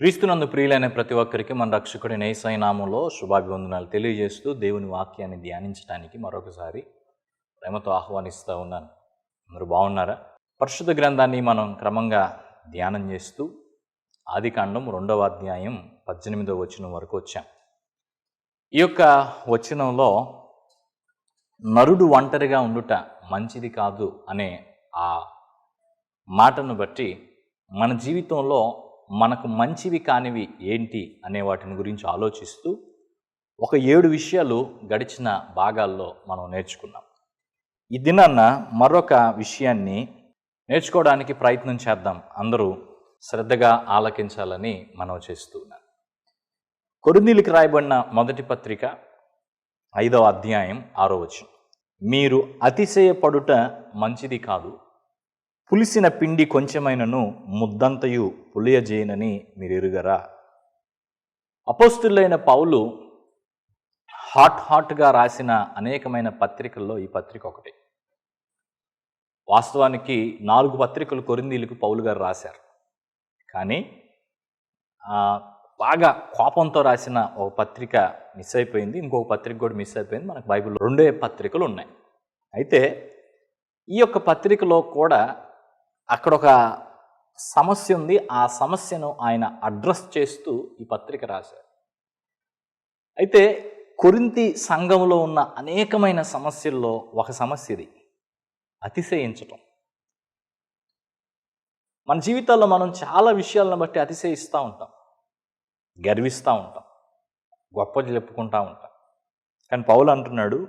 క్రీస్తునందు ప్రియులైన ప్రతి ఒక్కరికి మన రక్షకుడి నేసై నామంలో శుభాభివందనాలు తెలియజేస్తూ దేవుని వాక్యాన్ని ధ్యానించడానికి మరొకసారి ప్రేమతో ఆహ్వానిస్తూ ఉన్నాను. అందరూ బాగున్నారా? పరిశుద్ధ గ్రంథాన్ని మనం క్రమంగా ధ్యానం చేస్తూ ఆదికాండం రెండవ అధ్యాయం పద్దెనిమిదవ వచనం వరకు వచ్చాం. ఈ యొక్క వచనంలో నరుడు ఒంటరిగా ఉండుట మంచిది కాదు అనే ఆ మాటను బట్టి మన జీవితంలో మనకు మంచివి కానివి ఏంటి అనే వాటిని గురించి ఆలోచిస్తూ ఒక ఏడు విషయాలు గడిచిన భాగాల్లో మనం నేర్చుకున్నాం. ఈ దినాన్న మరొక విషయాన్ని నేర్చుకోవడానికి ప్రయత్నం చేద్దాం. అందరూ శ్రద్ధగా ఆలకించాలని మనం చేస్తూ ఉన్నాం రాయబడిన మొదటి పత్రిక ఐదవ అధ్యాయం ఆరో వచనం. మీరు అతిశయపడుట మంచిది కాదు. పులిసిన పిండి కొంచెమైనను ముద్దంతయు పులియజేయనని మీరెరుగరా? అపోస్తులైన పౌలు హాట్ హాట్గా రాసిన అనేకమైన పత్రికల్లో ఈ పత్రిక ఒకటి. వాస్తవానికి నాలుగు పత్రికలు కొరిందీలకు పౌలు గారు రాశారు. కానీ బాగా కోపంతో రాసిన ఒక పత్రిక మిస్ అయిపోయింది. ఇంకొక పత్రిక కూడా మిస్ అయిపోయింది. మనకు బైబిల్లో రెండే పత్రికలు ఉన్నాయి. అయితే ఈ యొక్క పత్రికలో కూడా అక్కడ ఒక సమస్య ఉంది. ఆ సమస్యను ఆయన అడ్రస్ చేస్తూ ఈ పత్రిక రాశారు. అయితే కొరింతి సంఘంలో ఉన్న అనేకమైన సమస్యల్లో ఒక సమస్య ఇది. అతిశయించటం. మన జీవితాల్లో మనం చాలా విషయాలను బట్టి అతిశయిస్తూ ఉంటాం. గర్విస్తూ ఉంటాం. గొప్పది చెప్పుకుంటూ ఉంటాం. కానీ పౌలు అంటున్నాడు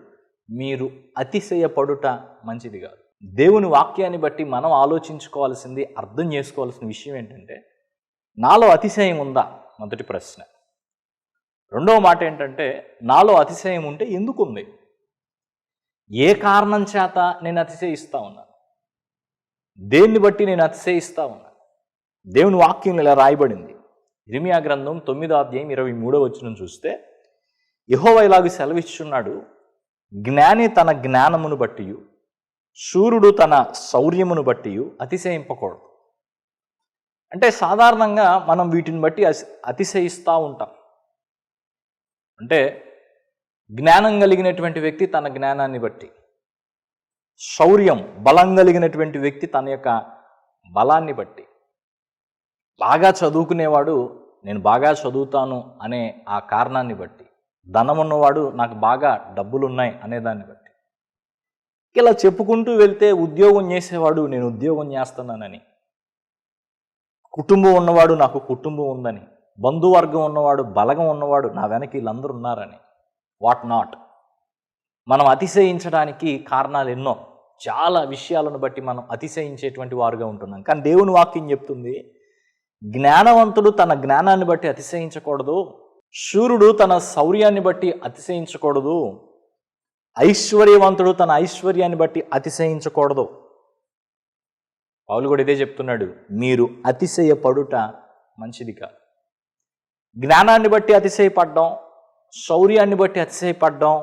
మీరు అతిశయపడుట మంచిది కాదు. దేవుని వాక్యాన్ని బట్టి మనం ఆలోచించుకోవాల్సింది అర్థం చేసుకోవాల్సిన విషయం ఏంటంటే నాలో అతిశయం ఉందా? మొదటి ప్రశ్న. రెండవ మాట ఏంటంటే నాలో అతిశయం ఉంటే ఎందుకు ఉంది ఏ కారణం చేత నేను అతిశయిస్తా ఉన్నాను దేన్ని బట్టి నేను అతిశయిస్తా ఉన్నాను దేవుని వాక్యం ఇలా రాయబడింది. ఇరిమియా గ్రంథం తొమ్మిదో అధ్యాయం ఇరవై మూడో వచ్చిన చూస్తే యహోవ ఇలాగ సెలవిస్తున్నాడు జ్ఞాని తన జ్ఞానమును బట్టి సూర్యుడు తన శౌర్యమును బట్టి అతిశయింపకూడదు. అంటే సాధారణంగా మనం వీటిని బట్టి అతిశయిస్తూ ఉంటాం. అంటే జ్ఞానం కలిగినటువంటి వ్యక్తి తన జ్ఞానాన్ని బట్టి శౌర్యం బలం కలిగినటువంటి వ్యక్తి తన యొక్క బలాన్ని బట్టి. బాగా చదువుకునేవాడు నేను బాగా చదువుతాను అనే ఆ కారణాన్ని బట్టి ధనం ఉన్నవాడు నాకు బాగా డబ్బులు ఉన్నాయి అనే దాన్ని బట్టి. ఇలా చెప్పుకుంటూ వెళ్తే ఉద్యోగం చేసేవాడు నేను ఉద్యోగం చేస్తున్నానని. కుటుంబం ఉన్నవాడు నాకు కుటుంబం ఉందని. బంధువర్గం ఉన్నవాడు బలగం ఉన్నవాడు నా వెనక వీళ్ళందరూ ఉన్నారని. What not? మనం అతిశయించడానికి కారణాలు ఎన్నో. చాలా విషయాలను బట్టి మనం అతిశయించేటువంటి వారుగా ఉంటున్నాం. కానీ దేవుని వాక్యం చెప్తుంది జ్ఞానవంతుడు తన జ్ఞానాన్ని బట్టి అతిశయించకూడదు శూరుడు తన శౌర్యాన్ని బట్టి అతిశయించకూడదు. ఐశ్వర్యవంతుడు తన ఐశ్వర్యాన్ని బట్టి అతిశయించకూడదు. పౌలు కూడా ఇదే చెప్తున్నాడు మీరు అతిశయపడుట మంచిది కాదు. జ్ఞానాన్ని బట్టి అతిశయపడ్డం శౌర్యాన్ని బట్టి అతిశయపడ్డం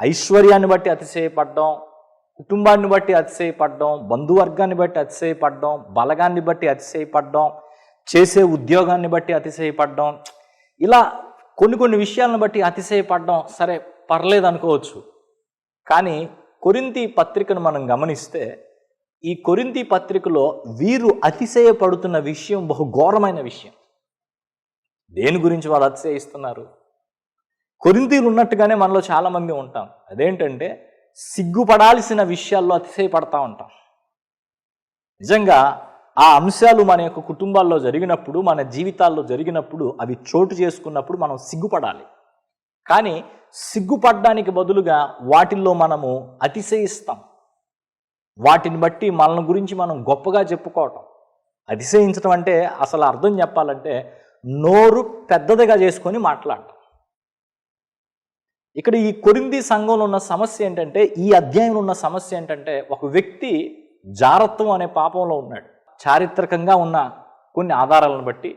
ఐశ్వర్యాన్ని బట్టి అతిశయపడ్డం కుటుంబాన్ని బట్టి అతిశయపడ్డం బంధువర్గాన్ని బట్టి అతిశయపడ్డం బలగాన్ని బట్టి అతిశయపడ్డం చేసే ఉద్యోగాన్ని బట్టి అతిశయపడ్డం ఇలా కొన్ని కొన్ని విషయాలను బట్టి అతిశయపడ్డం సరే పర్లేదు అనుకోవచ్చు. కానీ కొరింతి పత్రికను మనం గమనిస్తే ఈ కొరింతి పత్రికలో వీరు అతిశయపడుతున్న విషయం బహు ఘోరమైన విషయం. దేని గురించి వాళ్ళు అతిశయిస్తున్నారు? కొరింతీలు ఉన్నట్టుగానే మనలో చాలామంది ఉంటాం. అదేంటంటే సిగ్గుపడాల్సిన విషయాల్లో అతిశయపడతా ఉంటాం. నిజంగా ఆ అంశాలు మన యొక్క కుటుంబాల్లో జరిగినప్పుడు మన జీవితాల్లో జరిగినప్పుడు అవి చోటు చేసుకున్నప్పుడు మనం సిగ్గుపడాలి. కానీ సిగ్గుపడడానికి బదులుగా వాటిల్లో మనము అతిశయిస్తాం. వాటిని బట్టి మనల్ని గురించి మనం గొప్పగా చెప్పుకోవటం. అతిశయించడం అంటే అసలు అర్థం చెప్పాలంటే నోరు పెద్దదిగా చేసుకొని మాట్లాడటం. ఇక్కడ ఈ కొరింది సంఘంలో ఉన్న సమస్య ఏంటంటే ఈ అధ్యాయంలో ఉన్న సమస్య ఏంటంటే ఒక వ్యక్తి జారత్వం అనే పాపంలో ఉన్నాడు. చారిత్రకంగా ఉన్న కొన్ని ఆధారాలను బట్టి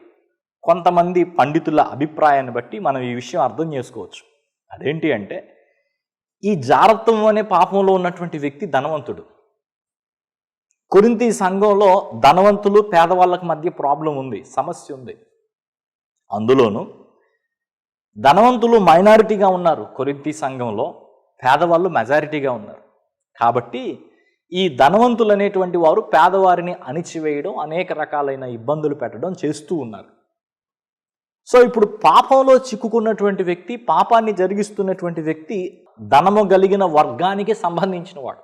కొంతమంది పండితుల అభిప్రాయాన్ని బట్టి మనం ఈ విషయం అర్థం చేసుకోవచ్చు. అదేంటి అంటే ఈ జారత్వం అనే పాపంలో ఉన్నటువంటి వ్యక్తి ధనవంతుడు. కొరింతి సంఘంలో ధనవంతులు పేదవాళ్ళకి మధ్య ప్రాబ్లం ఉంది సమస్య ఉంది. అందులోనూ ధనవంతులు మైనారిటీగా ఉన్నారు కొరింతి సంఘంలో పేదవాళ్ళు మెజారిటీగా ఉన్నారు. కాబట్టి ఈ ధనవంతులు అనేటువంటి వారు పేదవారిని అణిచివేయడం అనేక రకాలైన ఇబ్బందులు పెట్టడం చేస్తూ ఉన్నారు. సో ఇప్పుడు పాపంలో చిక్కుకున్నటువంటి వ్యక్తి పాపాన్ని జరిగిస్తున్నటువంటి వ్యక్తి ధనము కలిగిన వర్గానికి సంబంధించిన వాడు.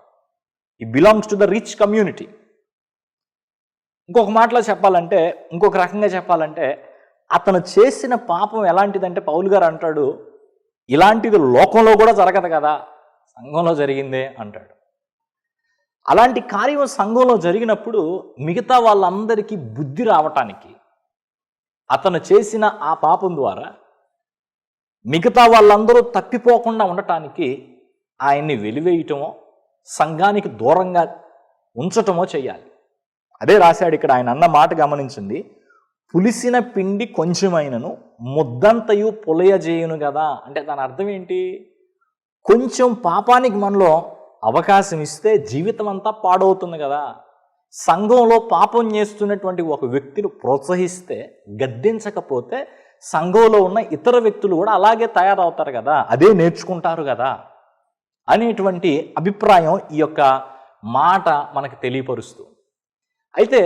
He belongs to the rich community ఇంకొక మాటలో చెప్పాలంటే ఇంకొక రకంగా చెప్పాలంటే అతను చేసిన పాపం ఎలాంటిదంటే పౌలు గారు అంటాడు ఇలాంటిది లోకంలో కూడా జరగదు కదా సంఘంలో జరిగిందే అంటాడు. అలాంటి కార్యం సంఘంలో జరిగినప్పుడు మిగతా వాళ్ళందరికీ బుద్ధి రావటానికి అతను చేసిన ఆ పాపం ద్వారా మిగతా వాళ్ళందరూ తప్పిపోకుండా ఉండటానికి ఆయన్ని వెలివేయటమో సంఘానికి దూరంగా ఉంచటమో చేయాలి. అదే రాశాడు ఇక్కడ ఆయన అన్న మాట గమనించింది. పులిసిన పిండి కొంచెమైనను ముద్దంతయు పులయజేయును కదా అంటే దాని అర్థం ఏంటి? కొంచెం పాపానికి మనలో అవకాశం ఇస్తే జీవితం అంతా పాడవుతుంది కదా సంఘంలో పాపం చేస్తున్నటువంటి ఒక వ్యక్తిని ప్రోత్సహిస్తే గద్దించకపోతే సంఘంలో ఉన్న ఇతర వ్యక్తులు కూడా అలాగే తయారవుతారు కదా అదే నేర్చుకుంటారు కదా అనేటువంటి అభిప్రాయం ఈ యొక్క మాట మనకు తెలియపరుస్తూ అయితే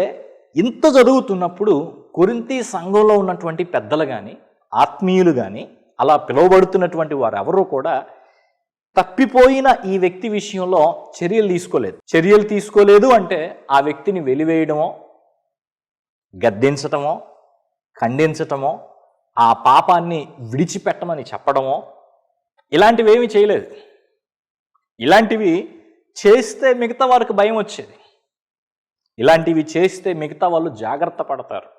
ఇంత జరుగుతున్నప్పుడు కొరింతి సంఘంలో ఉన్నటువంటి పెద్దలు కానీ ఆత్మీయులు కానీ అలా పిలువబడుతున్నటువంటి వారు ఎవరూ కూడా తప్పిపోయిన ఈ వ్యక్తి విషయంలో చర్యలు తీసుకోలేదు. చర్యలు తీసుకోలేదు అంటే ఆ వ్యక్తిని వెలివేయడమో గద్దించటమో ఖండించటమో ఆ పాపాన్ని విడిచిపెట్టమని చెప్పడమో ఇలాంటివి ఏమీ చేయలేదు. ఇలాంటివి చేస్తే మిగతా వారికి భయం వచ్చేది. ఇలాంటివి చేస్తే మిగతా వాళ్ళు జాగ్రత్త పడతారు.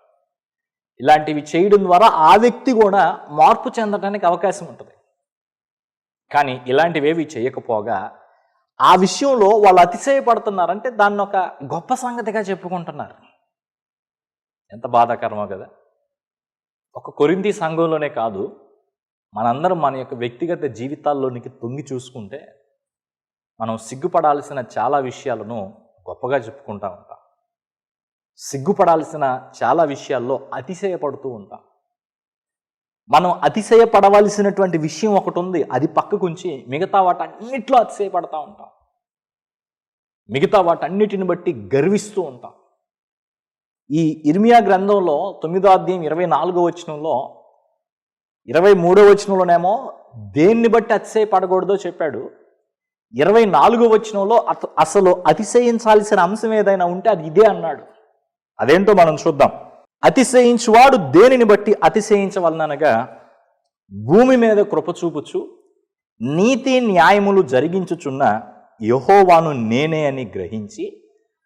ఇలాంటివి చేయడం ద్వారా ఆ వ్యక్తి కూడా మార్పు చెందడానికి అవకాశం ఉంటుంది. కానీ ఇలాంటివేవి చేయకపోగా ఆ విషయంలో వాళ్ళు అతిశయపడుతున్నారంటే దాన్ని ఒక గొప్ప సంగతిగా చెప్పుకుంటున్నారు. ఎంత బాధాకరమో కదా. ఒక కొరింది సంఘంలోనే కాదు మనందరం మన యొక్క వ్యక్తిగత జీవితాల్లోనికి తొంగి చూసుకుంటే మనం సిగ్గుపడాల్సిన చాలా విషయాలను గొప్పగా చెప్పుకుంటా ఉంటాం. సిగ్గుపడాల్సిన చాలా విషయాల్లో అతిశయపడుతూ ఉంటాం. మనం అతిశయపడవలసినటువంటి విషయం ఒకటి ఉంది. అది పక్కకుంచి మిగతా వాటన్నిటిలో అతిశయపడతా ఉంటాం. మిగతా వాటన్నిటిని బట్టి గర్విస్తూ ఉంటాం. ఈ ఇర్మియా గ్రంథంలో తొమ్మిదో అధ్యాయం ఇరవై నాలుగో వచనంలో ఇరవై మూడో వచనంలోనేమో దేన్ని బట్టి అతిశయపడకూడదో చెప్పాడు. ఇరవై నాలుగో వచనంలో అత- అసలు అతిశయించాల్సిన అంశం ఏదైనా ఉంటే అది ఇదే అన్నాడు. అదేంటో మనం చూద్దాం. అతిశయించువాడు దేనిని బట్టి అతిశయించవలనగా భూమి మీద కృపచూపుచు నీతి న్యాయములు జరిగించుచున్న యహోవాను నేనే అని గ్రహించి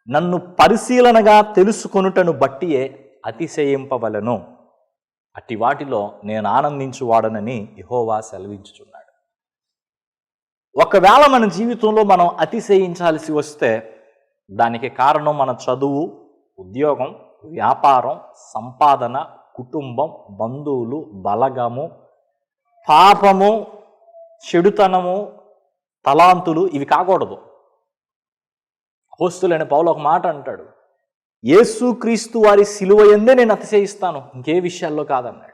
నన్ను పరిశీలనగా తెలుసుకొనుటను బట్టియే అతిశయింపవలను. అట్టి వాటిలో నేను ఆనందించువాడనని యహోవా సెలవించుచున్నాడు. ఒకవేళ మన జీవితంలో మనం అతిశయించాల్సి వస్తే దానికి కారణం మన చదువు ఉద్యోగం వ్యాపారం సంపాదన కుటుంబం బంధువులు బలగము పాపము చెడుతనము తలాంతులు ఇవి కాకూడదు. హోస్తులైన పౌలు ఒక మాట అంటాడు యేసుక్రీస్తు వారి సిలువ ఎందే నేను అతిశయిస్తాను. ఇంకే విషయాల్లో కాదన్నాడు.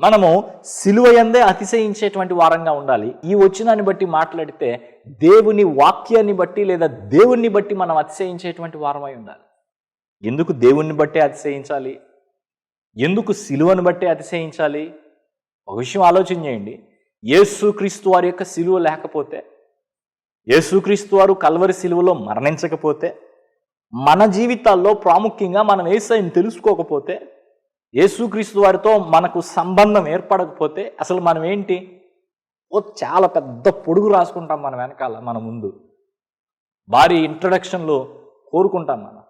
మనము సిలువ ఎందే అతిశయించేటువంటి వారంగా ఉండాలి. ఈ వచ్చినాన్ని బట్టి మాట్లాడితే దేవుని వాక్యాన్ని బట్టి లేదా దేవుణ్ణి బట్టి మనం అతిశయించేటువంటి వారమై ఉండాలి. ఎందుకు దేవుణ్ణి బట్టే అతిశయించాలి? ఎందుకు సిలువను బట్టే అతిశయించాలి? ఒక విషయం ఆలోచన చేయండి. యేసుక్రీస్తు వారి యొక్క సిలువ లేకపోతే యేసుక్రీస్తు వారు కల్వరి సిలువలో మరణించకపోతే మన జీవితాల్లో ప్రాముఖ్యంగా మనం ఏసైని తెలుసుకోకపోతే యేసుక్రీస్తు వారితో మనకు సంబంధం ఏర్పడకపోతే అసలు మనం ఏంటి? ఓ చాలా పెద్ద పొడుగు రాసుకుంటాం మన వెనకాల మన ముందు. భారీ ఇంట్రడక్షన్లో కోరుకుంటాం మనం.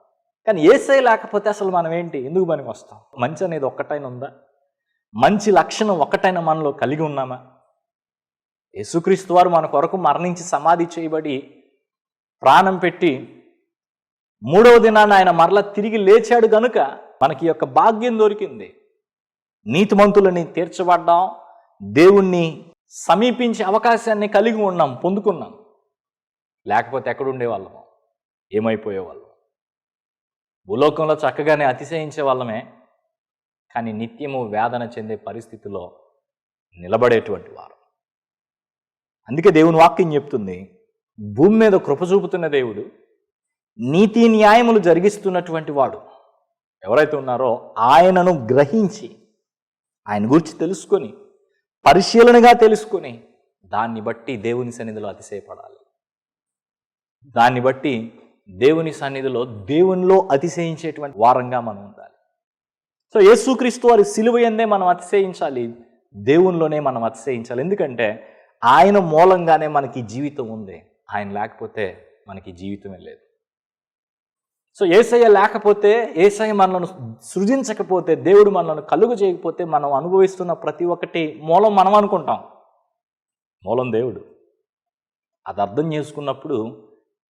కానీ ఏసై లేకపోతే అసలు మనం ఏంటి? ఎందుకు పనికి వస్తాం? మంచి అనేది ఒక్కటైనా ఉందా? మంచి లక్షణం ఒక్కటైనా మనలో కలిగి ఉన్నామా? యేసుక్రీస్తు వారు మన కొరకు మరణించి సమాధి చేయబడి ప్రాణం పెట్టి మూడవ దినాన ఆయన మరల తిరిగి లేచాడు గనుక మనకి యొక్క భాగ్యం దొరికింది. నీతిమంతులని తీర్చబడ్డాం. దేవుణ్ణి సమీపించే అవకాశాన్ని కలిగి ఉన్నాం పొందుకున్నాం. లేకపోతే ఎక్కడుండే వాళ్ళము ఏమైపోయే వాళ్ళం భూలోకంలో చక్కగానే అతిశయించే వాళ్ళమే కానీ నిత్యము వేదన చెందే పరిస్థితిలో నిలబడేటువంటి వారు. అందుకే దేవుని వాక్యం చెప్తుంది భూమి మీద కృప చూపుతున్న దేవుడు నీతి న్యాయములు జరిగిస్తున్నటువంటి వాడు. ఎవరైతే ఉన్నారో ఆయనను గ్రహించి ఆయన గురించి తెలుసుకొని పరిశీలనగా తెలుసుకొని దాన్ని బట్టి దేవుని సన్నిధిలో అతిశయపడాలి. దాన్ని బట్టి దేవుని సన్నిధిలో దేవునిలో అతిశయించేటువంటి వారంగా మనం ఉండాలి. సో యేసుక్రీస్తు వారి సిలువ ఎందే మనం అతిశయించాలి? దేవునిలోనే మనం అతిశయించాలి. ఎందుకంటే ఆయన మూలంగానే మనకి జీవితం ఉంది. ఆయన లేకపోతే మనకి జీవితమే లేదు. సో ఏసయ్య లేకపోతే ఏసయ్య మనలను సృజించకపోతే దేవుడు మనలను కలుగు చేయకపోతే మనం అనుభవిస్తున్న ప్రతి ఒక్కటి మూలం మనం అనుకుంటాం. మూలం దేవుడు. అది అర్థం చేసుకున్నప్పుడు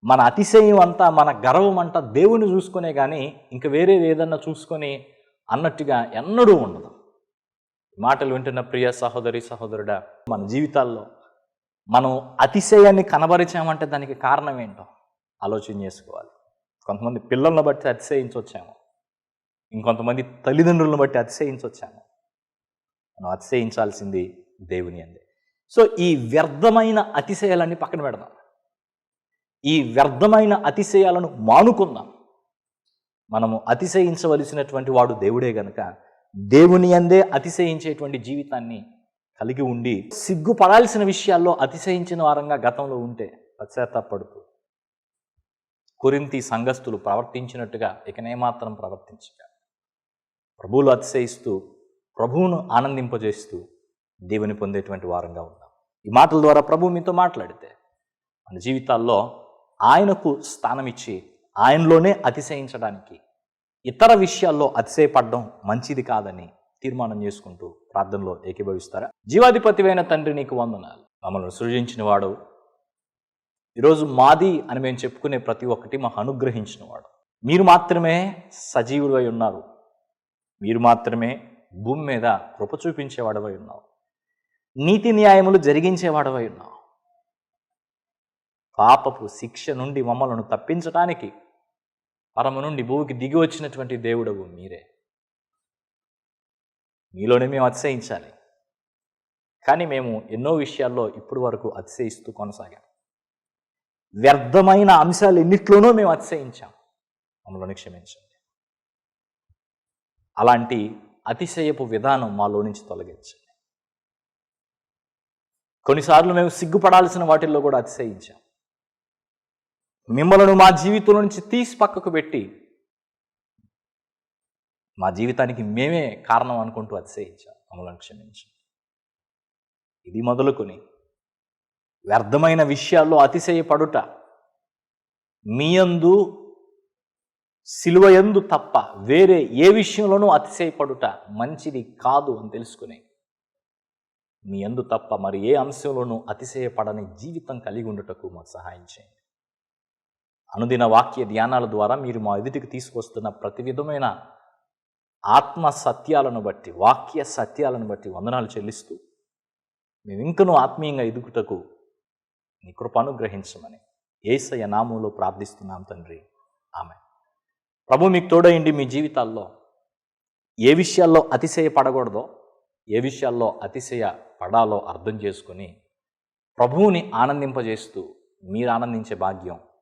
మన అతిశయం అంతా మన గర్వం అంతా దేవుని చూసుకునే కానీ ఇంక వేరేది ఏదన్నా చూసుకొని అన్నట్టుగా ఎన్నడూ ఉండదు. మాటలు వింటున్న ప్రియ సహోదరి సహోదరుడా మన జీవితాల్లో మనం అతిశయాన్ని కనబరిచామంటే దానికి కారణం ఏంటో ఆలోచన చేసుకోవాలి. కొంతమంది పిల్లలను బట్టి అతిశయించవచ్చాము ఇంకొంతమంది తల్లిదండ్రులను బట్టి అతిశయించవచ్చాము మనం అతిశయించాల్సింది దేవుని అందే. సో ఈ వ్యర్థమైన అతిశయాలన్నీ పక్కన పెడదాం. ఈ వ్యర్థమైన అతిశయాలను మానుకుందాం. మనము అతిశయించవలసినటువంటి వాడు దేవుడే గనుక దేవుని అందే అతిశయించేటువంటి జీవితాన్ని కలిగి ఉండి సిగ్గుపడాల్సిన విషయాల్లో అతిశయించిన వారంగా గతంలో ఉంటే పశ్చాత్తాపడుతూ కొరింతి సంఘస్థులు ప్రవర్తించినట్టుగా ఇకనేమాత్రం ప్రవర్తించక. ప్రభువులు అతిశయిస్తూ ప్రభువును ఆనందింపజేస్తూ దేవుని పొందేటువంటి వారంగా ఉన్నాం ఈ మాటల ద్వారా ప్రభు మీతో మాట్లాడితే మన జీవితాల్లో ఆయనకు స్థానమిచ్చి ఆయనలోనే అతిశయించడానికి ఇతర విషయాల్లో అతిశయపడడం మంచిది కాదని తీర్మానం చేసుకుంటూ ప్రార్థనలో ఏకీభవిస్తారా? జీవాధిపతివైన తండ్రి నీకు వందనాలు. మమ్మల్ని సృజించిన వాడు ఈరోజు మాది అని మేము చెప్పుకునే ప్రతి ఒక్కటి మాకు అనుగ్రహించిన వాడు మీరు మాత్రమే సజీవుడై ఉన్నారు. మీరు మాత్రమే భూమి మీద కృప చూపించేవాడవై ఉన్నావు. నీతి న్యాయములు జరిగించేవాడవై ఉన్నావు. పాపపు శిక్ష నుండి మమ్మలను తప్పించటానికి పరమ నుండి భూమికి దిగి వచ్చినటువంటి దేవుడవు మీరే. మీలోనే మేము అతిశయించాలి. కానీ మేము ఎన్నో విషయాల్లో ఇప్పటి వరకు అతిశయిస్తూ కొనసాగాం. వ్యర్థమైన అంశాలు ఎన్నిట్లోనూ మేము అతిశయించాం. మమ్మల్ని క్షమించండి. అలాంటి అతిశయపు విధానం మాలో నుంచి తొలగించండి. కొన్నిసార్లు మేము సిగ్గుపడాల్సిన వాటిల్లో కూడా అతిశయించాం. మిమ్మలను మా జీవితం నుంచి తీసి పక్కకు పెట్టి మా జీవితానికి మేమే కారణం అనుకుంటూ అతిశయించాం మమ్మల్ని క్షమించాం ఇది మొదలుకొని వ్యర్థమైన విషయాల్లో అతిశయపడుట మీయందు సిలువయందు తప్ప వేరే ఏ విషయంలోనూ అతిశయపడుట మంచిది కాదు అని తెలుసుకుని మీ అందు తప్ప మరి ఏ అంశంలోనూ అతిశయపడని జీవితం కలిగి ఉండటకు మాకు సహాయం చేయండి. అనుదిన వాక్య ధ్యానాల ద్వారా మీరు మా ఎదుటికి తీసుకొస్తున్న ప్రతి విధమైన ఆత్మ సత్యాలను బట్టి వాక్య సత్యాలను బట్టి వందనాలు చెల్లిస్తూ మేము ఇంకనూ ఆత్మీయంగా ఎదుగుటకు నీ కృపను గ్రహించమని ఏసయ్య నామంలో ప్రార్థిస్తున్నాం తండ్రి. ఆమె ప్రభు మీకు తోడయండి మీ జీవితాల్లో ఏ విషయాల్లో అతిశయ పడకూడదో ఏ విషయాల్లో అతిశయ పడాలో అర్థం చేసుకుని ప్రభువుని ఆనందింపజేస్తూ మీరు ఆనందించే భాగ్యం